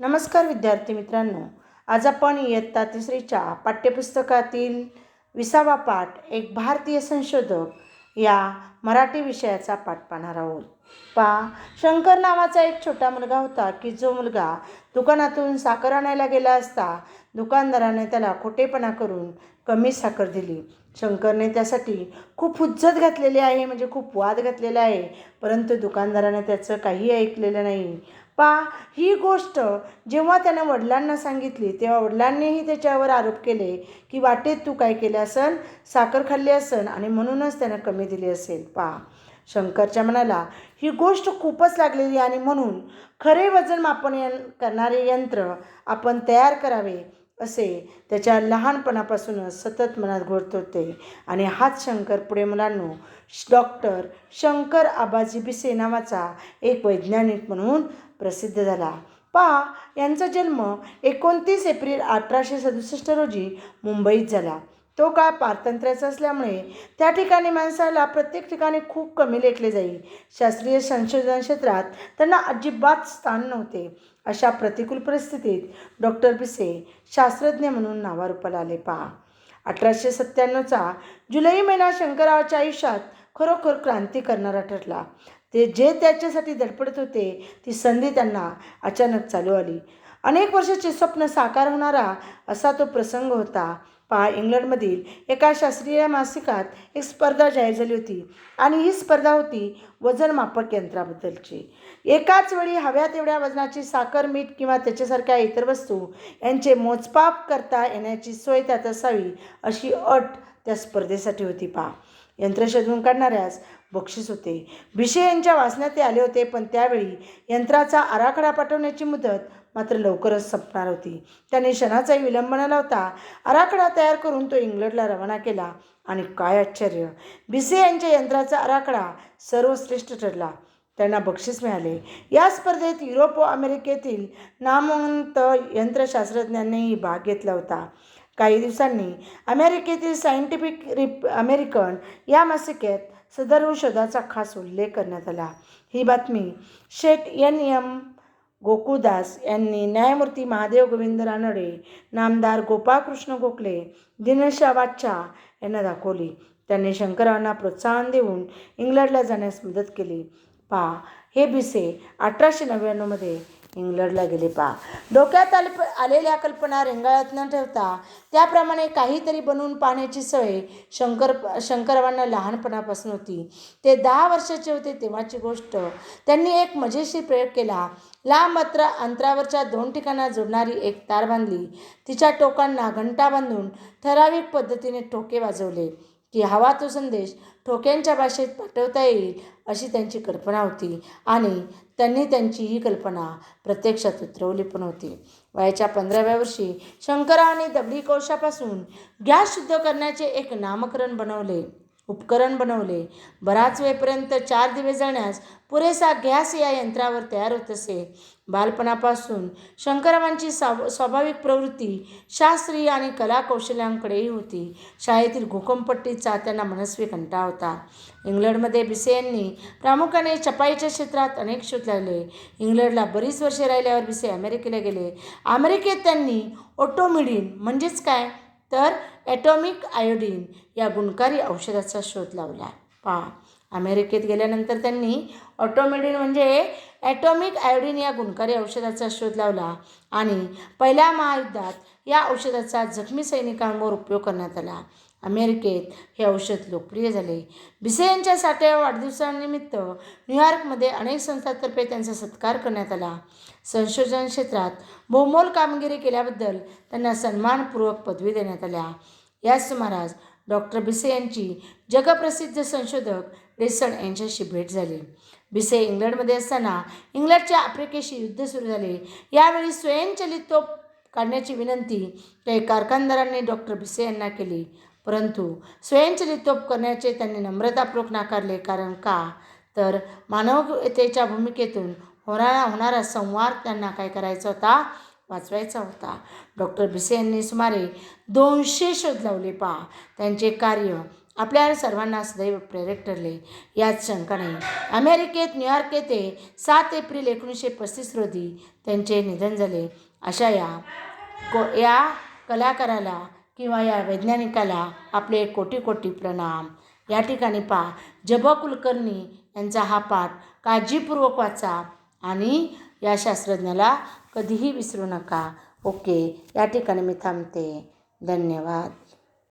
नमस्कार विद्यार्थी मित्रांनो. आज आपण इयत्ता तिसरीच्या पाठ्यपुस्तकातील विसावा पाठ एक भारतीय संशोधक या मराठी विषयाचा पाठ पाहणार आहोत. पा शंकर नावाचा एक छोटा मुलगा होता की जो मुलगा दुकानातून साखर आणायला गेला असता दुकानदाराने त्याला खोटेपणा करून कमी साखर दिली. शंकरने त्यासाठी खूप हुज्जत घातलेली आहे म्हणजे खूप वाद घातलेला आहे परंतु दुकानदाराने त्याचं काही ऐकलेलं नाही. पा ही गोष्ट जेव्हा त्यानं वडिलांना सांगितली तेव्हा वडिलांनीही त्याच्यावर आरोप केले की वाटेत तू काय केले असन? साखर खाल्ली असन आणि म्हणूनच त्यानं कमी दिली असेल. पा. शंकरच्या मनाला ही गोष्ट खूपच लागलेली आणि म्हणून खरे वजन मापन यं करणारे यंत्र आपण तयार करावे असे त्याच्या लहानपणापासूनच सतत मनात घोळत होते आणि हाच शंकर पुढे मुलांनो डॉक्टर शंकर आबाजी बिसे नावाचा एक वैज्ञानिक म्हणून प्रसिद्ध झाला. पा. यांचा जन्म एकोणतीस एप्रिल अठराशे सदुसष्ट रोजी मुंबईत झाला. तो काळ पारतंत्र्याचा असल्यामुळे त्या ठिकाणी माणसाला प्रत्येक ठिकाणी खूप कमी लेखले जाई. शास्त्रीय संशोधन क्षेत्रात त्यांना अजिबात स्थान नव्हते. अशा प्रतिकूल परिस्थितीत डॉक्टर बिसे शास्त्रज्ञ म्हणून नावारूपाला आले. पहा अठराशे सत्त्याण्णवचा जुलै महिना शंकररावाच्या आयुष्यात खरोखर क्रांती करणारा ठरला. ते जे त्याच्यासाठी धडपडत होते ती संधी त्यांना अचानक चालू आली. अनेक वर्षाचे स्वप्न साकार होणारा असा तो प्रसंग होता. पहा इंग्लंडमधील एका शास्त्रीय मासिकात एक स्पर्धा जाहीर झाली होती आणि ही स्पर्धा होती वजन मापक यंत्राबद्दलची. एकाच वेळी हव्या तेवढ्या वजनाची साखर मीठ किंवा त्याच्यासारख्या इतर वस्तू यांचे मोजपाप करता येण्याची सोय त्यात असावी अशी अट त्या स्पर्धेसाठी होती पहा. यंत्र शोधून काढणाऱ्यास बक्षीस होते. भिशे यांच्या वाचण्यात ते आले होते पण त्यावेळी यंत्राचा आराखडा पाठवण्याची मुदत मात्र लवकरच संपणार होती. त्याने क्षणाचाही विलंब न लावता आराखडा तयार करून तो इंग्लंडला रवाना केला. आणि काय आश्चर्य! भिसे यांच्या यंत्राचा आराखडा सर्वश्रेष्ठ ठरला. त्यांना बक्षीस मिळाले. या स्पर्धेत युरोप व अमेरिकेतील नामवंत यंत्रशास्त्रज्ञांनीही भाग घेतला होता. काही दिवसांनी अमेरिकेतील सायंटिफिक रिप अमेरिकन या मासिकेत सदर शोधाचा खास उल्लेख करण्यात आला. ही बातमी शेट एन. एम. गोकुळदास यांनी न्यायमूर्ती महादेव गोविंद रानडे नामदार गोपाळकृष्ण गोखले दिनशा वाच्छा यांना दाखवली. त्यांनी शंकरांना प्रोत्साहन देऊन इंग्लंडला जाण्यास मदत केली. पा हे भिसे अठराशे नव्याण्णवमध्ये इंग्लंडला गेले पा. डोक्यात आलप आलेल्या कल्पना रेंगाळत न ठेवता त्याप्रमाणे काहीतरी बनवून पाहण्याची सवय शंकर शंकररावांना लहानपणापासून होती. ते दहा वर्षाचे होते तेव्हाची गोष्ट. त्यांनी एक मजेशीर प्रयोग केला. लांब मात्र अंतरावरच्या दोन ठिकाणा जोडणारी एक तार बांधली. तिच्या टोकांना घंटा बांधून ठराविक पद्धतीने ठोके वाजवले. की हवा तो संदेश ठोक्यांच्या भाषेत पाठवता येईल अशी त्यांची कल्पना होती. आणि त्यांनी त्यांची ही कल्पना प्रत्यक्षात उतरवली पण होती. वयाच्या पंधराव्या वर्षी शंकराने दगडी कोळशापासून गॅस शुद्ध करण्याचे एक नामकरण बनवले. उपकरण बनवले. बराच वेळपर्यंत चार दिवे जाण्यास पुरेसा गॅस या यंत्रावर तयार होत असे. बालपणापासून शंकररावांची साव स्वाभाविक प्रवृत्ती शास्त्रीय आणि कला कौशल्यांकडेही होती. शाळेतील घोकमपट्टीचा त्यांना मनस्वी कंटाळा होता. इंग्लंडमध्ये बिसे यांनी प्रामुख्याने छपाईच्या क्षेत्रात अनेक शोध लागले इंग्लंडला बरीच वर्षे राहिल्यावर बिसे अमेरिकेला गेले. अमेरिकेत त्यांनी ऑटोमिडिन म्हणजेच काय? तर ॲटॉमिक आयोडीन या गुणकारी औषधाचा शोध लावला. पहा अमेरिकेत गेल्यानंतर त्यांनी ऑटोमेडिन म्हणजे ॲटॉमिक आयोडीन या गुणकारी औषधाचा शोध लावला आणि पहिल्या महायुद्धात या औषधाचा जखमी सैनिकांवर उपयोग करण्यात आला. अमेरिकेत हे औषध लोकप्रिय झाले. भिसे यांच्या साठ्या वाढदिवसानिमित्त न्यूयॉर्कमध्ये अनेक संस्थांतर्फे त्यांचा सत्कार करण्यात आला. संशोधन क्षेत्रात बहुमोल कामगिरी केल्याबद्दल त्यांना सन्मानपूर्वक पदवी देण्यात आल्या. याच सुमारास डॉक्टर भिसे यांची जगप्रसिद्ध संशोधक डेसन यांच्याशी भेट झाली. भिसे इंग्लंडमध्ये असताना इंग्लंडच्या आफ्रिकेशी युद्ध सुरू झाले. यावेळी स्वयंचलित तोप काढण्याची विनंती काही कारखानदारांनी डॉक्टर भिसे यांना केली. परंतु स्वयंचलित तोप करण्याचे त्यांनी नम्रतापूर्वक नाकारले. कारण का? तर मानवतेच्या भूमिकेतून होणारा होणारा संवाद त्यांना काय करायचा होता? वाचवायचा होता. डॉक्टर भिसे यांनी सुमारे दोनशे शोध लावले पहा. त्यांचे कार्य आपल्या सर्वांना सदैव प्रेरक ठरले. याच शंका नाही. अमेरिकेत न्यूयॉर्क येथे सात एप्रिल एकोणीसशे पस्तीस रोजी त्यांचे निधन झाले. अशा या को या कलाकाराला किंवा या वैज्ञानिकाला आपले कोटी कोटी प्रणाम. या ठिकाणी पा जब कुलकर्णी यांचा हा पाठ काळजीपूर्वक वाचा आणि या शास्त्रज्ञाला कधीही विसरू नका. ओके. या ठिकाणी मी थांबते. धन्यवाद.